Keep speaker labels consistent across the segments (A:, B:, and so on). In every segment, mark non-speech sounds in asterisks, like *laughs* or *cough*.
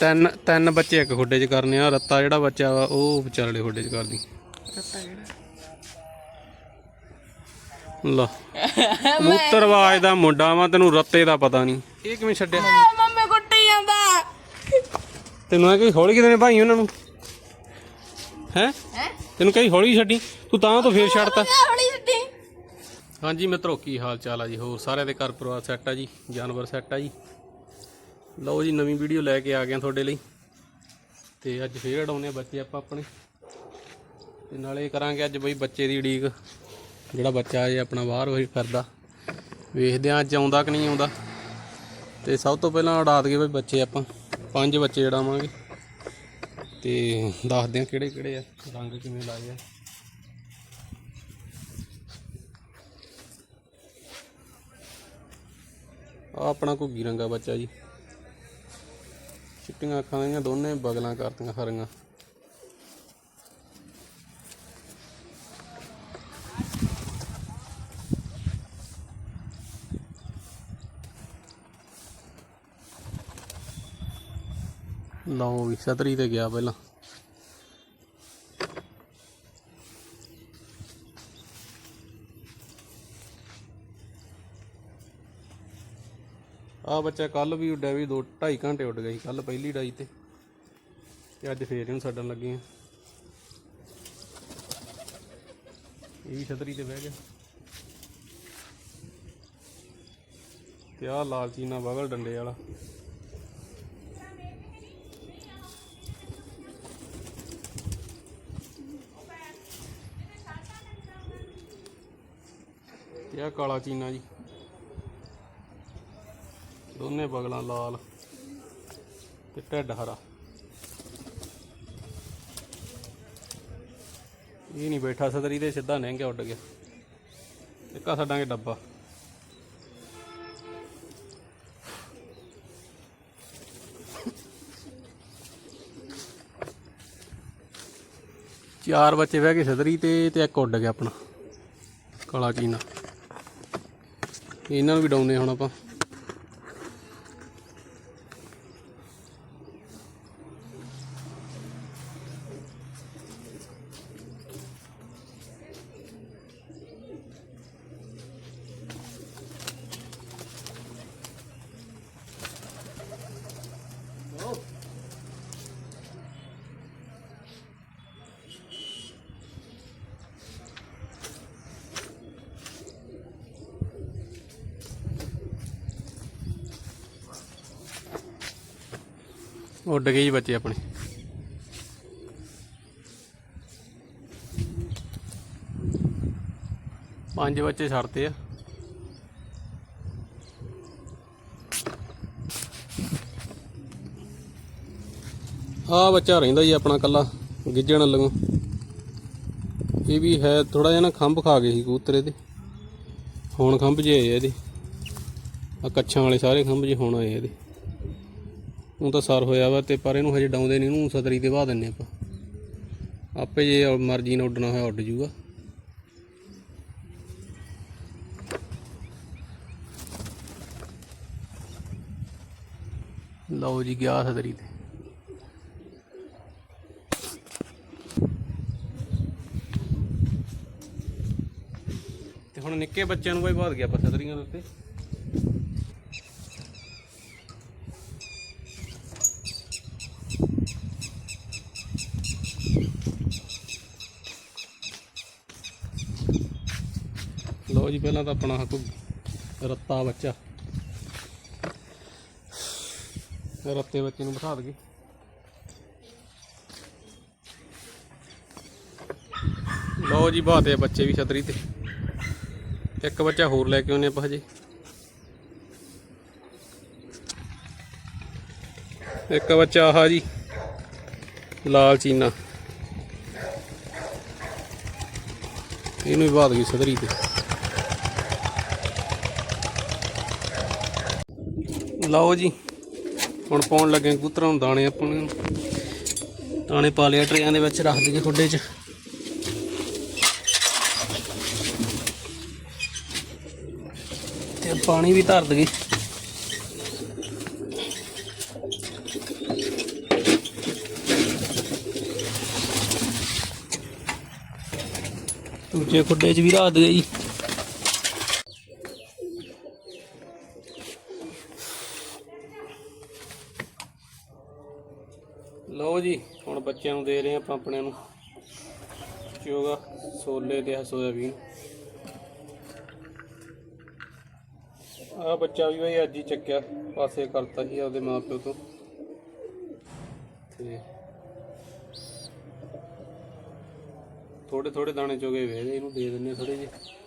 A: ਤਿੰਨ ਤਿੰਨ ਬੱਚੇ ਇੱਕ ਖੁੱਡੇ 'ਚ ਕਰਨੇ ਆ ਰੱਤਾ ਜਿਹੜਾ ਬੱਚਾ ਵਾ ਉਹ ਵਿਚਾਲੇ ਖੁੱਡੇ 'ਚ ਕਰਦੀ।
B: ਰੱਤਾ ਕਿਹੜਾ
A: ਲਾ *laughs* ਕਬੂਤਰਵਾਜ ਦਾ ਮੁੰਡਾ ਵਾ ਤੈਨੂੰ ਰੱਤੇ ਦਾ ਪਤਾ ਨਹੀਂ। ਇਹ ਕਿਵੇਂ ਛੱਡਿਆ?
B: ਮੰਮੀ ਕੁੱਟੀ ਜਾਂਦਾ।
A: ਤੈਨੂੰ ਇਹ ਕੋਈ ਹੌਲੀ ਕਿਤੇ ਨੇ ਭਾਈ ਉਹਨਾਂ ਨੂੰ? ਹੈ?
B: ਹੈ?
A: ਤੈਨੂੰ ਕਹੀ ਹੌਲੀ ਛੱਡੀ? ਤੂੰ ਤਾਂ ਤੋਂ ਫੇਰ ਛੱਡਤਾ।
B: ਹੌਲੀ ਛੱਡੀ।
A: ਹਾਂਜੀ ਮਿੱਤਰੋ ਕੀ ਹਾਲ ਚਾਲ ਆ ਜੀ? ਹੋਰ ਸਾਰਿਆਂ ਦੇ ਘਰ ਪਰਿਵਾਰ ਸੈੱਟ ਆ ਜੀ? ਜਾਨਵਰ ਸੈੱਟ ਆ ਜੀ? ਲਓ ਜੀ, ਨਵੀਂ ਵੀਡੀਓ ਲੈ ਕੇ ਆ ਗਿਆ ਤੁਹਾਡੇ ਲਈ। ਤੇ ਅੱਜ ਫੇਰ ਉਡਾਉਨੇ ਆ ਬੱਚੇ ਆਪਾਂ ਆਪਣੇ। ਤੇ ਨਾਲੇ ਕਰਾਂਗੇ ਅੱਜ ਬਈ ਬੱਚੇ ਦੀ ਉਡੀਕ, ਜਿਹੜਾ ਬੱਚਾ ਇਹ ਆਪਣਾ ਬਾਹਰ ਹੋਈ ਫਿਰਦਾ। ਵੇਖਦੇ ਆ ਅੱਜ ਆਉਂਦਾ ਕਿ ਨਹੀਂ ਆਉਂਦਾ। ਤੇ ਸਭ ਤੋਂ ਪਹਿਲਾਂ ਉਡਾ ਦਈਏ ਬਈ ਬੱਚੇ ਆਪਾਂ। ਪੰਜ ਬੱਚੇ ਉਡਾਵਾਂਗੇ। ਤੇ ਦੱਸਦੇ ਆ ਕਿਹੜੇ ਕਿਹੜੇ ਆ, ਰੰਗ ਕਿਵੇਂ ਲਾਏ ਆ। ਆ ਆਪਣਾ ਘੁੱਗੀ ਰੰਗਾ ਬੱਚਾ ਜੀ। ਚਿੱਟੀਆਂ ਅੱਖਾਂ ਦੀਆਂ ਦੋਨੇ ਬਗਲਾਂ ਕਰਤੀਆਂ ਹਰੀਆਂ ਲਓ ਵੀ ਸਤਰੀ ਤੇ ਗਿਆ ਪਹਿਲਾਂ। ਆ ਬੱਚਾ ਕੱਲ ਵੀ ਉੱਡਿਆ ਵੀ 2 2.5 ਘੰਟੇ ਉੱਡ ਗਿਆ ਸੀ ਕੱਲ ਪਹਿਲੀ ਡਾਈ ਤੇ। ਤੇ ਅੱਜ ਫੇਰ ਇਹਨੂੰ ਛੱਡਣ ਲੱਗੇ ਆ। ਇਹ ਵੀ ਛਤਰੀ ਤੇ ਬਹਿ ਗਿਆ। ਤੇ ਆ ਲਾਲ ਚੀਨਾ ਬਗਲ ਡੰਡੇ ਵਾਲਾ। ਤੇ ਆ ਕਾਲਾ ਚੀਨਾ ਜੀ। ਦੋਨੇ ਬਗਲਾਂ ਲਾਲ ਤੇ ਢਿੱਡ ਹਰਾ। ਇਹ ਨਹੀਂ ਬੈਠਾ ਸਦਰੀ ਤੇ ਸਿੱਧਾ ਲੰਘ ਉੱਡ ਗਿਆ। ਇੱਕ ਆ ਛੱਡਾਂਗੇ ਡੱਬਾ। ਚਾਰ ਬੱਚੇ ਬਹਿ ਗਏ ਸਦਰੀ ਤੇ ਤੇ ਇੱਕ ਉੱਡ ਗਿਆ ਆਪਣਾ। ਕਾਲਾ ਚੀਨਾ ਇਹਨਾਂ ਨੂੰ ਵੀ ਡਾਉਂਦੇ ਹੁਣ ਆਪਾਂ। ਉੱਡ ਗਏ ਜੀ ਬੱਚੇ ਆਪਣੇ। ਪੰਜ ਬੱਚੇ ਛੱਡਤੇ ਆ। ਆ ਬੱਚਾ ਰਹਿੰਦਾ ਜੀ ਆਪਣਾ ਕੱਲਾ ਗਿੱਜਣ ਲੱਗੋ ਇਹ ਵੀ ਹੈ ਥੋੜਾ ਜਿਹਾ ਨਾ ਖੰਭ ਖਾ ਗਏ ਸੀ ਕਬੂਤਰੇ ਤੇ ਹੁਣ ਖੰਭ ਜੇ ਆਏ ਇਹਦੇ। ਆ ਕੱਛਾਂ ਵਾਲੇ ਸਾਰੇ ਖੰਭ ਜੇ ਹੁਣ ਆਏ ਇਹਦੇ। ਉਹ ਤਾਂ ਸਰ ਹੋਇਆ ਵਾ ਤੇ ਪਰ ਇਹਨੂੰ ਹਜੇ ਡਾਉਂਦੇ ਨਹੀਂ ਇਹਨੂੰ ਸਤਰੀ ਤੇ ਵਾ ਦਿੰਨੇ ਆਪਾਂ। ਆਪੇ ਜੇ ਮਰਜ਼ੀ ਨਾਲ ਉੱਡਣਾ ਹੋਇਆ ਉੱਡ ਜੂਗਾ। ਲਓ ਜੀ, ਗਿਆ ਸਦਰੀ ਤੇ। ਤੇ ਹੁਣ ਨਿੱਕੇ ਬੱਚਿਆਂ ਨੂੰ ਬਾਈ ਬਾਦ ਗਿਆ ਆਪਾਂ ਸਤਰੀਆਂ ਦੇ ਉੱਤੇ? ਲਓ ਜੀ, ਪਹਿਲਾਂ ਤਾਂ ਆਪਣਾ ਹੱਕ ਰੱਤਾ ਬੱਚਾ। ਰੱਤੇ ਬੱਚੇ ਨੂੰ ਬਿਠਾ ਦਈਏ। ਲਓ ਜੀ ਬਾਤੇ ਬੱਚੇ ਵੀ ਛਤਰੀ ਤੇ। ਇੱਕ ਬੱਚਾ ਹੋਰ ਲੈ ਕੇ ਆਉਨੇ ਆਪਾਂ ਹਜੇ। ਇੱਕ ਬੱਚਾ ਆਹ ਜੀ, ਲਾਲ ਚੀਨਾ। ਇਹਨੂੰ ਵੀ ਬਾਦ ਗਈ ਸਦਰੀ ਤੇ। ਲਓ ਜੀ। ਹੁਣ ਪਾਉਣ ਲੱਗੇ ਕਬੂਤਰਾਂ ਨੂੰ ਦਾਣੇ ਆਪਾਂ ਨੇ। ਦਾਣੇ ਪਾ ਲਿਆ ਟਰੇਆਂ ਦੇ ਵਿੱਚ, ਰੱਖ ਦਈਏ ਖੁੱਡੇ 'ਚ। ਤੇ ਪਾਣੀ ਵੀ ਧਰ ਦਈਏ। ਦੂਜੇ ਖੁੱਡੇ 'ਚ ਵੀ ਰੱਖ ਦਈਏ ਜੀ। ਬੱਚਿਆਂ ਨੂੰ ਦੇ ਰਹੇ ਆਪਾਂ ਆਪਣੇ ਨੂੰ। ਚੋਗਾ ਸੋਲੇ ਤੇ ਸੋਇਆਬੀਨ। ਆ ਬੱਚਾ ਵੀ ਬਈ ਅੱਜ ਹੀ ਚੱਕਿਆ, ਪਾਸੇ ਕਰਤਾ ਸੀ ਆਪਦੇ ਮਾਪਿਓ ਤੋਂ। ਤੇ ਥੋੜੇ ਥੋੜੇ ਦਾਣੇ ਚੋਗੇ ਵੇਦੇ ਇਹਨੂੰ ਦੇ ਦਿੰਨੇ ਥੋੜੇ ਜਿਹੇ।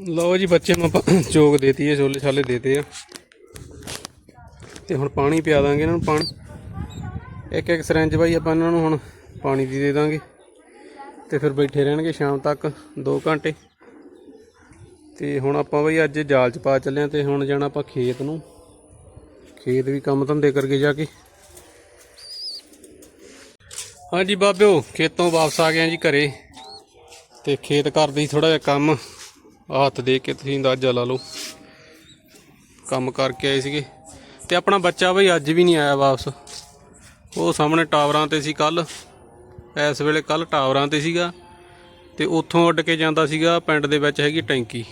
A: ਲਓ ਜੀ, ਬੱਚੇ ਨੂੰ ਆਪਾਂ ਚੋਕ ਦੇਤੀ ਹੈ ਛੋਲੇ ਛਾਲੇ ਦੇਤੇ ਆ ਤੇ ਹੁਣ ਪਾਣੀ ਪਿਆ ਦਾਂਗੇ ਇਹਨਾਂ ਨੂੰ, ਪਾਣੀ। ਇੱਕ ਇੱਕ ਸਰੰਜ ਬਾਈ ਆਪਾਂ ਇਹਨਾਂ ਨੂੰ ਹੁਣ ਪਾਣੀ ਦੀ ਦੇ ਦਾਂਗੇ। ਤੇ ਫਿਰ ਬੈਠੇ ਰਹਿਣਗੇ ਸ਼ਾਮ ਤੱਕ 2 ਘੰਟੇ। ਤੇ ਹੁਣ ਆਪਾਂ ਬਈ ਅੱਜ ਜਾਲ ਚ ਪਾ ਚੱਲੇ ਆ ਤੇ ਹੁਣ ਜਾਣਾ ਆਪਾਂ ਖੇਤ ਨੂੰ। ਖੇਤ ਵੀ ਕੰਮ ਧੰਦੇ ਕਰਕੇ ਜਾ ਕੇ। ਹਾਂਜੀ ਬਾਬਿਓ, ਖੇਤੋਂ ਵਾਪਸ ਆ ਗਏ ਆ ਜੀ ਘਰੇ। ਤੇ ਖੇਤ ਕਰਦੇ ਹੀ ਥੋੜਾ ਜਿਹਾ ਕੰਮ। ਹੱਥ ਦੇ ਕੇ ਤੁਸੀਂ ਅੰਦਾਜ਼ਾ ਲਾ ਲਓ। ਕੰਮ ਕਰਕੇ ਆਏ ਸੀਗੇ। ਤੇ ਆਪਣਾ ਬੱਚਾ ਬਈ ਅੱਜ ਵੀ ਨਹੀਂ ਆਇਆ ਵਾਪਸ। ਉਹ ਸਾਹਮਣੇ ਟਾਵਰਾਂ ਤੇ ਸੀ ਕੱਲ ਇਸ ਵੇਲੇ ਕੱਲ ਟਾਵਰਾਂ ਤੇ ਸੀਗਾ। ਤੇ ਉੱਥੋਂ ਉੱਡ ਕੇ ਜਾਂਦਾ ਸੀਗਾ, ਪਿੰਡ ਦੇ ਵਿੱਚ ਹੈਗੀ ਟੈਂਕੀ।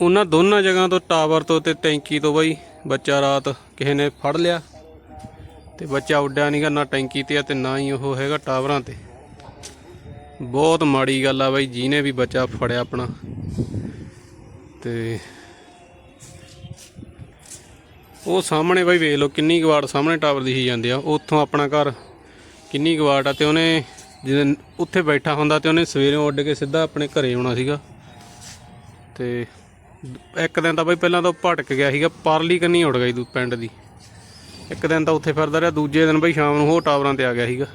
A: ਉਹਨਾਂ ਦੋਨਾਂ ਜਗ੍ਹਾ ਤੋਂ ਟਾਵਰ ਤੋਂ ਤੇ ਟੈਂਕੀ ਤੋਂ ਬਈ ਬੱਚਾ ਰਾਤ ਕਿਸੇ ਨੇ ਫੜ ਲਿਆ। ਤੇ ਬੱਚਾ ਉੱਡਿਆ ਨਹੀਂਗਾ ਨਾ ਟੈਂਕੀ ਤੇ ਆ ਤੇ ਨਾ ਹੀ ਉਹ ਹੈਗਾ ਟਾਵਰਾਂ ਤੇ। ਬਹੁਤ ਮਾੜੀ ਗੱਲ ਆ ਬਾਈ, ਜਿਹਨੇ ਵੀ ਬੱਚਾ ਫੜਿਆ ਆਪਣਾ। ਤੇ ਉਹ ਸਾਹਮਣੇ ਬਾਈ ਵੇਖ ਲਓ ਕਿੰਨੀ ਗਵਾੜ ਸਾਹਮਣੇ ਟਾਵਰ ਦਿਖੀ ਜਾਂਦੇ ਆ। ਉੱਥੋਂ ਆਪਣਾ ਘਰ ਕਿੰਨੀ ਗਵਾੜ ਆ ਤੇ ਉਹਨੇ ਜਦੋਂ ਉੱਥੇ ਬੈਠਾ ਹੁੰਦਾ ਤੇ ਉਹਨੇ ਸਵੇਰੇ ਉੱਡ ਕੇ ਸਿੱਧਾ ਆਪਣੇ ਘਰੇ ਆਉਣਾ ਸੀਗਾ। ਤੇ ਇੱਕ ਦਿਨ ਤਾਂ ਬਾਈ ਪਹਿਲਾਂ ਤਾਂ ਉਹ ਭਟਕ ਗਿਆ ਸੀਗਾ, ਪਰਲੀ ਕੰਨੀ ਉੱਡ ਗਈ ਦੂ ਪਿੰਡ ਦੀ। ਇੱਕ ਦਿਨ ਤਾਂ ਉੱਥੇ ਫਿਰਦਾ ਰਿਹਾ, ਦੂਜੇ ਦਿਨ ਬਾਈ ਸ਼ਾਮ ਨੂੰ ਉਹ ਟਾਵਰਾਂ ਤੇ ਆ ਗਿਆ ਸੀਗਾ।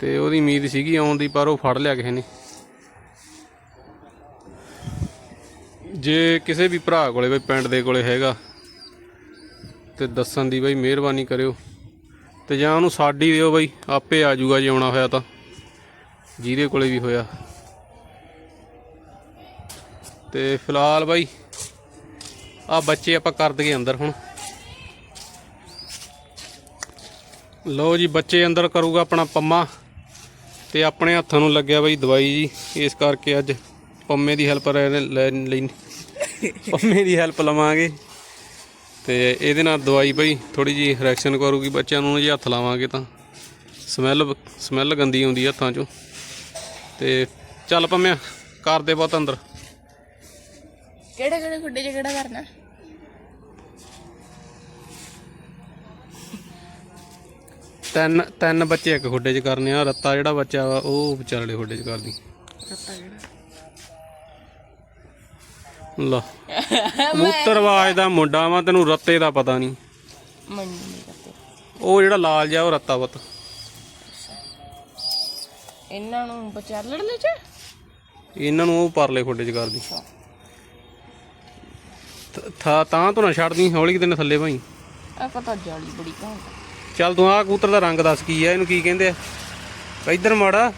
A: ਤੇ ਉਹਦੀ ਉਮੀਦ ਸੀਗੀ ਆਉਣ ਦੀ, ਪਰ ਉਹ ਫੜ ਲਿਆ ਕਿਸੇ ਨੇ। ਜੇ ਕਿਸੇ ਵੀ ਭਰਾ ਕੋਲੇ ਬਈ ਪਿੰਡ ਦੇ ਕੋਲੇ ਹੈਗਾ, ਤੇ ਦੱਸਣ ਦੀ ਬਈ ਮਿਹਰਬਾਨੀ ਕਰਿਓ। ਤੇ ਜਾਂ ਉਹਨੂੰ ਸਾਡੀ ਦਿਓ ਬਈ, ਆਪੇ ਆ ਜਾਊਗਾ ਜੇ ਆਉਣਾ ਹੋਇਆ ਤਾਂ। ਜਿਹਦੇ ਕੋਲੇ ਵੀ ਹੋਇਆ। ਤੇ ਫਿਲਹਾਲ ਬਾਈ, ਆ ਬੱਚੇ ਆਪਾਂ ਕਰ ਦਈਏ ਅੰਦਰ ਹੁਣ। ਲਓ ਜੀ, ਬੱਚੇ ਅੰਦਰ ਕਰੂਗਾ ਆਪਣਾ ਪੰਮਾ। ਤੇ ਆਪਣੇ ਹੱਥਾਂ ਨੂੰ ਲੱਗਿਆ ਬਈ ਦਵਾਈ ਜੀ, ਇਸ ਕਰਕੇ ਅੱਜ ਪੰਮੇ ਦੀ ਹੈਲਪ ਲੈ ਲਈ। ਪੰਮੇ ਦੀ ਹੈਲਪ ਲਵਾਂਗੇ। ਤੇ ਇਹਦੇ ਨਾਲ ਦਵਾਈ ਬਈ ਥੋੜੀ ਜੀ ਰਿਐਕਸ਼ਨ ਕਰੂਗੀ, ਬੱਚਿਆਂ ਨੂੰ ਜੇ ਹੱਥ ਲਾਵਾਂਗੇ ਤਾਂ। ਸਮੈਲ ਸਮੈਲ ਗੰਦੀ ਆਉਂਦੀ ਹੱਥਾਂ 'ਚੋਂ। ਤੇ ਚੱਲ ਪੰਮਿਆ ਕਰਦੇ ਬਹੁਤ ਅੰਦਰ।
B: ਕਿਹੜੇ ਕਿਹੜੇ ਖੁੱਡੇ 'ਚ ਕਿਹੜਾ ਕਰਨਾ?
A: ਤਿੰਨ ਤਿੰਨ ਬੱਚੇ ਇੱਕ ਖੁੱਡੇ 'ਚ ਕਰਨੇ ਆ ਰੱਤਾ ਜਿਹੜਾ ਬੱਚਾ ਵਾ ਉਹ ਵਿਚਾਲੇ ਖੁੱਡੇ 'ਚ ਕਰਦੀ।
B: ਰੱਤਾ ਕਿਹੜਾ
A: ਲਾ ਮੂਤਰਵਾਜ ਦਾ ਮੁੰਡਾ ਵਾ ਤੈਨੂੰ ਰੱਤੇ ਦਾ ਪਤਾ ਨਹੀਂ। ਉਹ ਜਿਹੜਾ ਲਾਲ ਜਿਹਾ ਉਹ ਰੱਤਾ ਵਤ
B: ਇਹਨਾਂ ਨੂੰ ਬਚਾ ਲੜ ਲੈ ਚ?
A: ਇਹਨਾਂ ਨੂੰ ਉਹ ਪਰਲੇ ਖੁੱਡੇ 'ਚ ਕਰਦੀ। ਥਾ ਤਾਂ ਤੂੰ ਨਾ ਛੱਡਦੀ ਹੌਲੀ ਕਿਤੇ ਥੱਲੇ ਭਾਈ।
B: ਆ ਪਤਾ ਜਾਲੀ ਬੜੀ ਘਾਂਟ
A: ਚੱਲ ਤੂੰ ਆਹ ਕਬੂਤਰ ਦਾ ਰੰਗ ਦੱਸ ਕੀ ਆ ਇਹਨੂੰ ਕੀ ਕਹਿੰਦੇ ਆ? ਇੱਧਰ ਮੋੜਾ।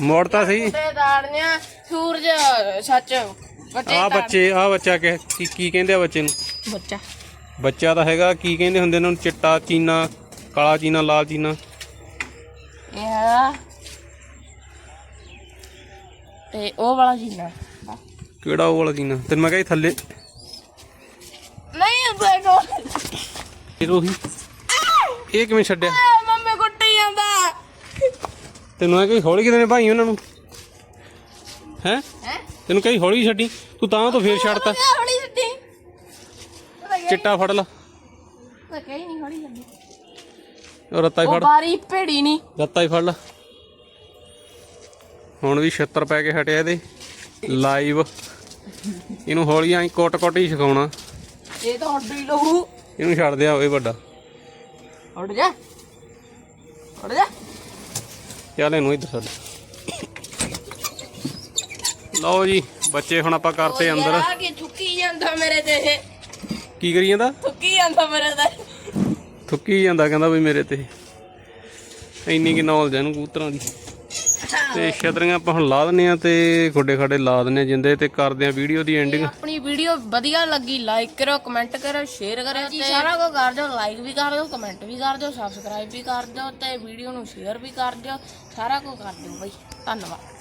A: ਮੋੜ ਤਾਂ ਸਹੀ।
B: ਤੇ ਦਾੜੀਆਂ ਸੂਰਜ ਸੱਚ ਬੱਚੇ
A: ਆ ਬੱਚੇ ਆ ਬੱਚਾ ਕਿ ਕੀ ਕੀ ਕਹਿੰਦੇ ਆ ਬੱਚੇ ਨੂੰ?
B: ਬੱਚਾ।
A: ਬੱਚਾ ਤਾਂ ਹੈਗਾ ਕੀ ਕਹਿੰਦੇ ਹੁੰਦੇ ਇਹਨਾਂ ਨੂੰ ਚਿੱਟਾ ਚੀਨਾ ਕਾਲਾ ਚੀਨਾ ਲਾਲ ਚੀਨਾ।
B: ਇਹ ਹੈਗਾ। ਤੇ ਉਹ ਵਾਲਾ ਜੀਨਾ
A: ਕਿਹੜਾ ਉਹ ਵਾਲਾ ਜੀਨਾ ਤੈਨੂੰ ਮੈਂ ਕਿਹਾ ਥੱਲੇ।
B: ਨਹੀਂ ਦੇਖੋ
A: ਫਿਰ ਉਹੀ। ਇਹ ਕਿਵੇਂ ਛੱਡਿਆ?
B: ਮੰਮੀ ਕੁੱਟੀ ਜਾਂਦਾ।
A: ਤੈਨੂੰ ਐ ਕੋਈ ਹੌਲੀ ਕਿਤੇ ਨੇ ਭਾਈ ਉਹਨਾਂ ਨੂੰ? ਹੈ? ਤੈਨੂੰ ਕਹੀ ਹੌਲੀ ਛੱਡੀ? ਤੂੰ ਤਾਂ ਤੋਂ ਫੇਰ ਛੱਡਤਾ।
B: ਹੌਲੀ ਛੱਡੀ।
A: ਚਿੱਟਾ ਫੜ ਲਾ।
B: ਤਾਂ ਕਹੀ ਨਹੀਂ ਹੌਲੀ ਛੱਡੀ
A: ਉਹ ਰੱਤਾ ਹੀ ਫੜ।
B: ਬਾਰੀ ਭੇੜੀ ਨਹੀਂ
A: ਰੱਤਾ ਹੀ ਫੜ ਲਾ। ਹੁਣ ਵੀ 76 ਪੈ ਕੇ ਹਟਿਆ ਇਹਦੇ। ਲਾਈਵ। ਇਹਨੂੰ ਹੌਲੀ ਐਂ ਕੋਟ ਕੋਟ ਹੀ ਸਿਖਾਉਣਾ।
B: ਇਹ ਤਾਂ ਉੱਡ ਹੀ ਲਹੂ
A: ਇਹਨੂੰ ਛੱਡ ਦਿਆ ਓਏ ਵੱਡਾ।
B: ਉੱਡ ਜਾ। ਉੱਡ ਜਾ।
A: ਚੱਲ ਇਹਨੂੰ ਇੱਧਰ ਛੱਡ। ਲਓ ਜੀ ਬੱਚੇ ਹੁਣ ਆਪਾਂ ਕਰਤੇ ਅੰਦਰ।
B: ਆ ਕੇ ਥੁੱਕੀ ਜਾਂਦਾ ਮੇਰੇ ਤੇ ਇਹ।
A: ਕੀ ਕਰੀ ਜਾਂਦਾ?
B: ਥੁੱਕੀ ਜਾਂਦਾ ਮੇਰੇ ਤੇ।
A: ਥੁੱਕੀ ਜਾਂਦਾ ਕਹਿੰਦਾ ਵੀ ਮੇਰੇ ਤੇ। ਇੰਨੀ ਕਿ ਨੌਲੇਜ ਇਹਨੂੰ ਕਬੂਤਰਾਂ ਦੀ। ਤੇ ਛਤਰੀਆਂ ਆਪਾਂ ਹੁਣ ਲਾ ਦਿੰਨੇ ਆ ਤੇ ਖੁੱਡੇ ਖਾਡੇ ਲਾ ਦਿੰਨੇ ਜਿੰਦੇ ਤੇ ਕਰਦੇ ਆ ਵੀਡੀਓ ਦੀ ਐਂਡਿੰਗ
B: ਆਪਣੀ ਵੀਡੀਓ ਵਧੀਆ ਲੱਗੀ ਲਾਈਕ ਕਰੋ ਕਮੈਂਟ ਕਰੋ ਸ਼ੇਅਰ ਕਰੋ ਤੇ ਸਾਰਾ ਕੁਝ ਕਰ ਦਿਓ ਲਾਈਕ ਵੀ ਕਰ ਦਿਓ ਕਮੈਂਟ ਵੀ ਕਰ ਦਿਓ ਸਬਸਕ੍ਰਾਈਬ ਵੀ ਕਰ ਦਿਓ ਤੇ ਵੀਡੀਓ ਨੂੰ ਸ਼ੇਅਰ ਵੀ ਕਰ ਦਿਓ ਸਾਰਾ ਕੁਝ ਕਰ ਦਿਓ ਬਈ ਧੰਨਵਾਦ।